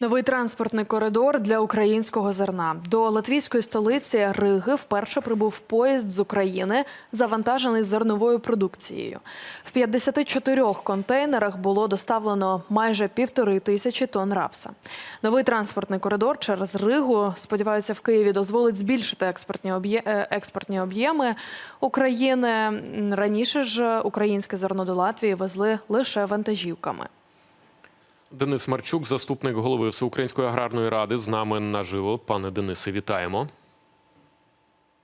Новий транспортний коридор для українського зерна до латвійської столиці Риги вперше прибув поїзд з України, завантажений зерновою продукцією. В 54 контейнерах було доставлено майже півтори тисячі тонн рапса. Новий транспортний коридор через Ригу сподіваються в Києві дозволить збільшити експортні е, об'єми України. Раніше ж українське зерно до Латвії везли лише вантажівками. Денис Марчук, заступник голови Всеукраїнської аграрної ради, з нами наживо. Пане Денисе, вітаємо.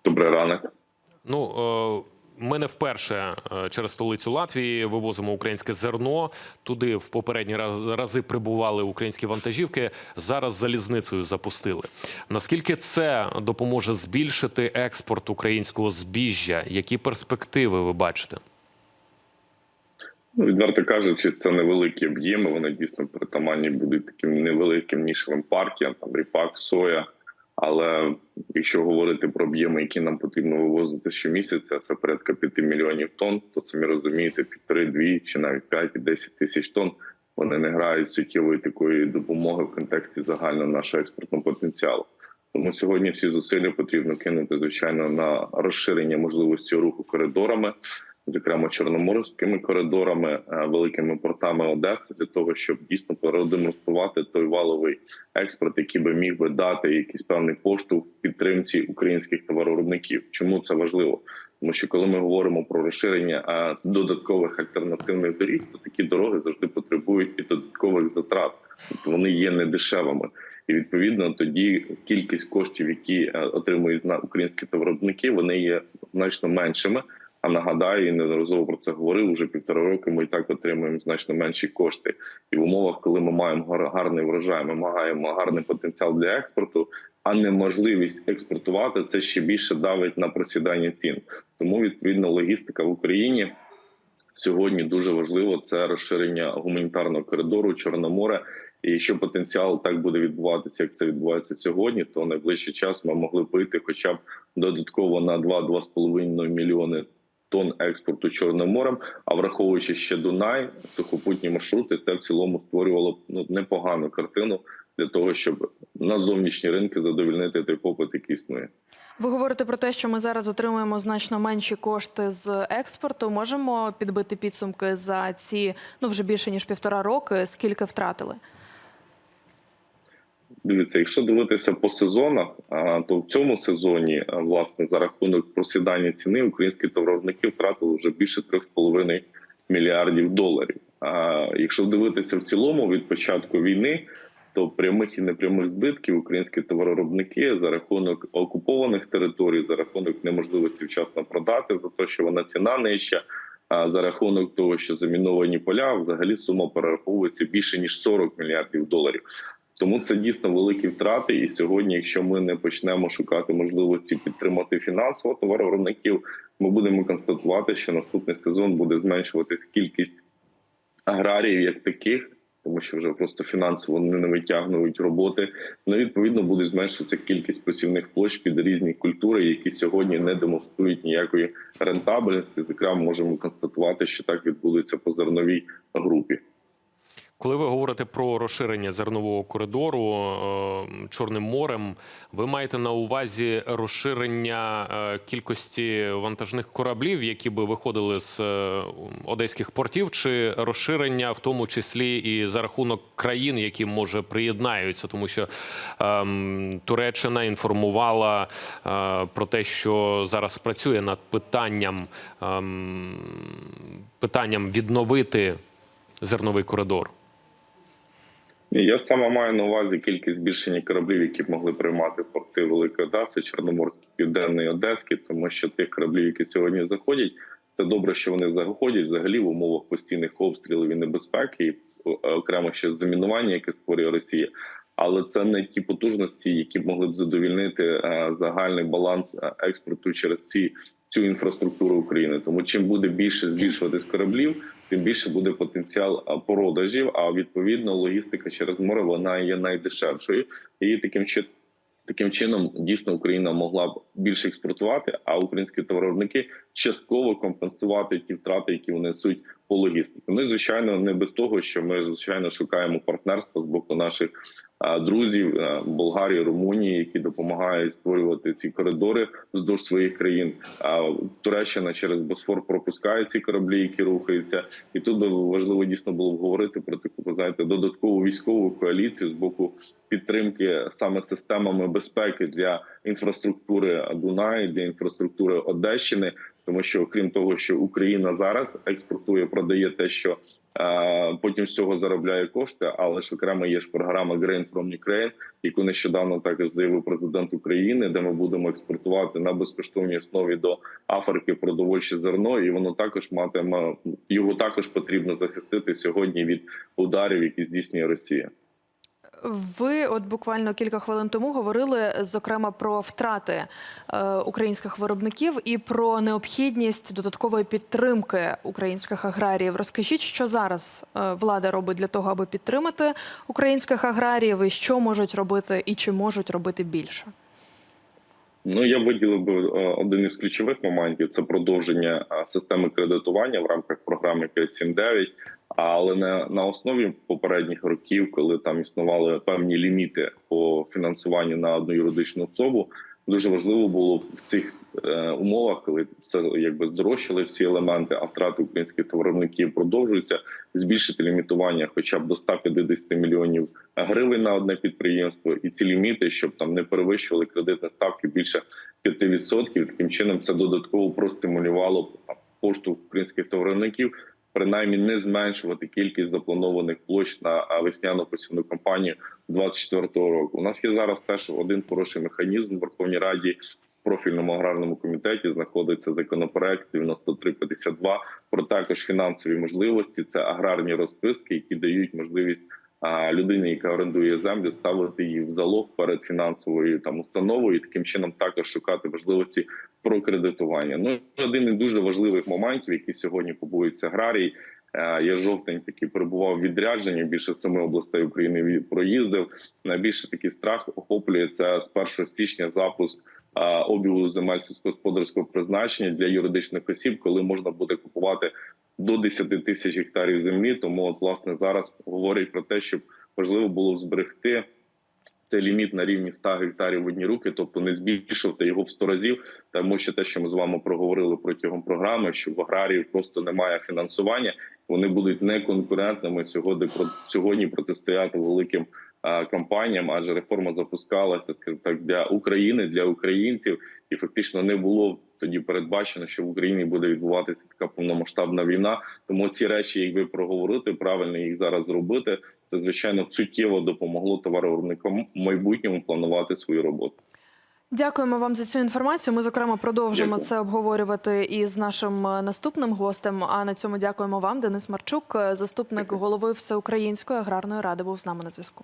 Добрий ранок. Ну е, ми не вперше е, через столицю Латвії вивозимо українське зерно. Туди в попередні раз- рази прибували українські вантажівки. Зараз залізницею запустили. Наскільки це допоможе збільшити експорт українського збіжжя? Які перспективи ви бачите? Ну, відверто кажучи, це невеликі об'єми. Вони дійсно притаманні будуть таким невеликим нішевим партіям, там ріпак, соя. Але якщо говорити про об'єми, які нам потрібно вивозити щомісяця, це порядка 5 мільйонів тонн, то самі розумієте, півтори, дві чи навіть 5 і 10 тисяч тонн. Вони не грають суттєвої такої допомоги в контексті загального нашого експортного потенціалу. Тому сьогодні всі зусилля потрібно кинути звичайно на розширення можливості руху коридорами, зокрема чорноморськими коридорами, е, великими портами Одеси, для того, щоб дійсно продемонструвати той валовий експорт, який би міг би дати якийсь певний поштовх підтримці українських товаровиробників. Чому це важливо? Тому що коли ми говоримо про розширення додаткових альтернативних доріг, то такі дороги завжди потребують і додаткових затрат, тобто вони є недешевими. І відповідно тоді кількість коштів, які е, отримують на українські товаровиробники, вони є значно меншими. А нагадаю, і неодноразово про це говорив. Уже півтора роки ми і так отримуємо значно менші кошти. І в умовах, коли ми маємо гар- гарний врожай, ми маємо гарний потенціал для експорту, а неможливість експортувати це ще більше давить на просідання цін. Тому відповідно логістика в Україні сьогодні дуже важливо. Це розширення гуманітарного коридору Чорне море. І якщо потенціал так буде відбуватися, як це відбувається сьогодні, то найближчий час ми могли б вийти хоча б додатково на 2-2,5 мільйони тонн експорту Чорним морем. А враховуючи ще Дунай, сухопутні маршрути, це в цілому створювало ну непогану картину для того, щоб на зовнішні ринки задовільнити той попит, який існує. Ви говорите про те, що ми зараз отримуємо значно менші кошти з експорту. Можемо підбити підсумки за ці ну вже більше ніж півтора роки. Скільки втратили? Дивіться, якщо дивитися по сезонах, то в цьому сезоні власне за рахунок просідання ціни українські товаровники втратили вже більше 3,5 мільярдів доларів. А якщо дивитися в цілому від початку війни, то прямих і непрямих збитків українські товаровиробники за рахунок окупованих територій, за рахунок неможливості вчасно продати, за те, що вона ціна нижча. А за рахунок того, що заміновані поля, взагалі сума перераховується більше ніж 40 мільярдів доларів. Тому це дійсно великі втрати. І сьогодні, якщо ми не почнемо шукати можливості підтримати фінансово товаровиробників, ми будемо констатувати, що наступний сезон буде зменшуватись кількість аграріїв як таких, тому що вже просто фінансово не витягнують роботи. Ну відповідно буде зменшуватися кількість посівних площ під різні культури, які сьогодні не демонструють ніякої рентабельності. Зокрема, можемо констатувати, що так відбудеться по зерновій групі. Коли ви говорите про розширення зернового коридору е, Чорним морем, ви маєте на увазі розширення е, кількості вантажних кораблів, які би виходили з е, одеських портів, чи розширення в тому числі і за рахунок країн, які може приєднаються, тому що ем, Туреччина інформувала е, про те, що зараз працює над питанням, ем, питанням відновити зерновий коридор. Я саме маю на увазі кількість збільшення кораблів, які б могли приймати порти Великої Одеси, Чорноморський, Південний Одеський, тому що тих кораблів, які сьогодні заходять, це добре, що вони заходять взагалі в умовах постійних обстрілів і небезпеки, і е, окремо ще замінування, яке створює Росія. Але це не ті потужності, які б могли б задовільнити е, загальний баланс е, експорту через ці цю інфраструктуру України. Тому чим буде більше збільшуватись кораблів, тим більше буде потенціал продажів. А відповідно, логістика через море вона є найдешевшою. І таким чином. Таким чином дійсно Україна могла б більше експортувати, а українські товаровники частково компенсувати ті втрати, які вони несуть по логістиці. Ну звичайно, не без того, що ми звичайно шукаємо партнерства з боку наших друзів Болгарії, Румунії, які допомагають створювати ці коридори вздовж своїх країн. А Туреччина через Босфор пропускає ці кораблі, які рухаються, і тут би важливо дійсно було б говорити про таку знаєте, додаткову військову коаліцію з боку підтримки саме системами безпеки для інфраструктури Дунаї, для інфраструктури Одещини, тому що окрім того, що Україна зараз експортує, продає те, що е, потім з цього заробляє кошти, але ж окремо є ж програма Grain from Ukraine, яку нещодавно також заявив президент України, де ми будемо експортувати на безкоштовній основі до Африки продовольче зерно, і воно також матиме його також потрібно захистити сьогодні від ударів, які здійснює Росія. Ви от буквально кілька хвилин тому говорили зокрема про втрати е, українських виробників і про необхідність додаткової підтримки українських аграріїв. Розкажіть, що зараз е, влада робить для того, аби підтримати українських аграріїв, і що можуть робити, і чи можуть робити більше? Ну я виділив би е, один із ключових моментів це продовження системи кредитування в рамках програми 5.7.9, але не на основі попередніх років, коли там існували певні ліміти по фінансуванню на одну юридичну особу. Дуже важливо було в цих е, умовах, коли все якби здорожчали всі елементи, а втрати українських товаровиків продовжуються, збільшити лімітування, хоча б до 150 мільйонів гривень на одне підприємство, і ці ліміти, щоб там не перевищували кредитні ставки більше 5%. Таким чином це додатково простимулювало поштовх українських товаровиків, принаймні не зменшувати кількість запланованих площ на весняну посівну кампанію 2024 року. У нас є зараз теж один хороший механізм в Верховній Раді. в Профільному аграрному комітеті знаходиться законопроект 9352 про також фінансові можливості. Це аграрні розписки, які дають можливість а, людині, яка орендує землю, ставити її в залог перед фінансовою там установою, і таким чином також шукати можливості про кредитування. Ну один із дуже важливих моментів, які сьогодні побуються аграрії. Е, Я жовтень таки перебував в. Більше семи областей України проїздив. Найбільше такий страх охоплює це з 1 січня запуск обігу земель сільськогосподарського призначення для юридичних осіб, коли можна буде купувати до 10 тисяч гектарів землі. Тому, от, власне, зараз говорять про те, щоб важливо було зберегти цей ліміт на рівні 100 гектарів в одні руки, тобто не збільшувати його в 100 разів. Тому що те, що ми з вами проговорили протягом програми, що в аграрії просто немає фінансування, вони будуть неконкурентними сьогодні сьогодні протистояти великим компаніям, адже реформа запускалася, скажімо так, для України, для українців, і фактично не було тоді передбачено, що в Україні буде відбуватися така повномасштабна війна. Тому ці речі, якби проговорити, правильно їх зараз зробити, це звичайно суттєво допомогло товаровиробникам в майбутньому планувати свою роботу. Дякуємо вам за цю інформацію. Ми зокрема продовжимо Дякую. це обговорювати із нашим е, наступним гостем. А на цьому дякуємо вам, Денис Марчук, е, заступник голови Всеукраїнської аграрної ради, був з нами на зв'язку.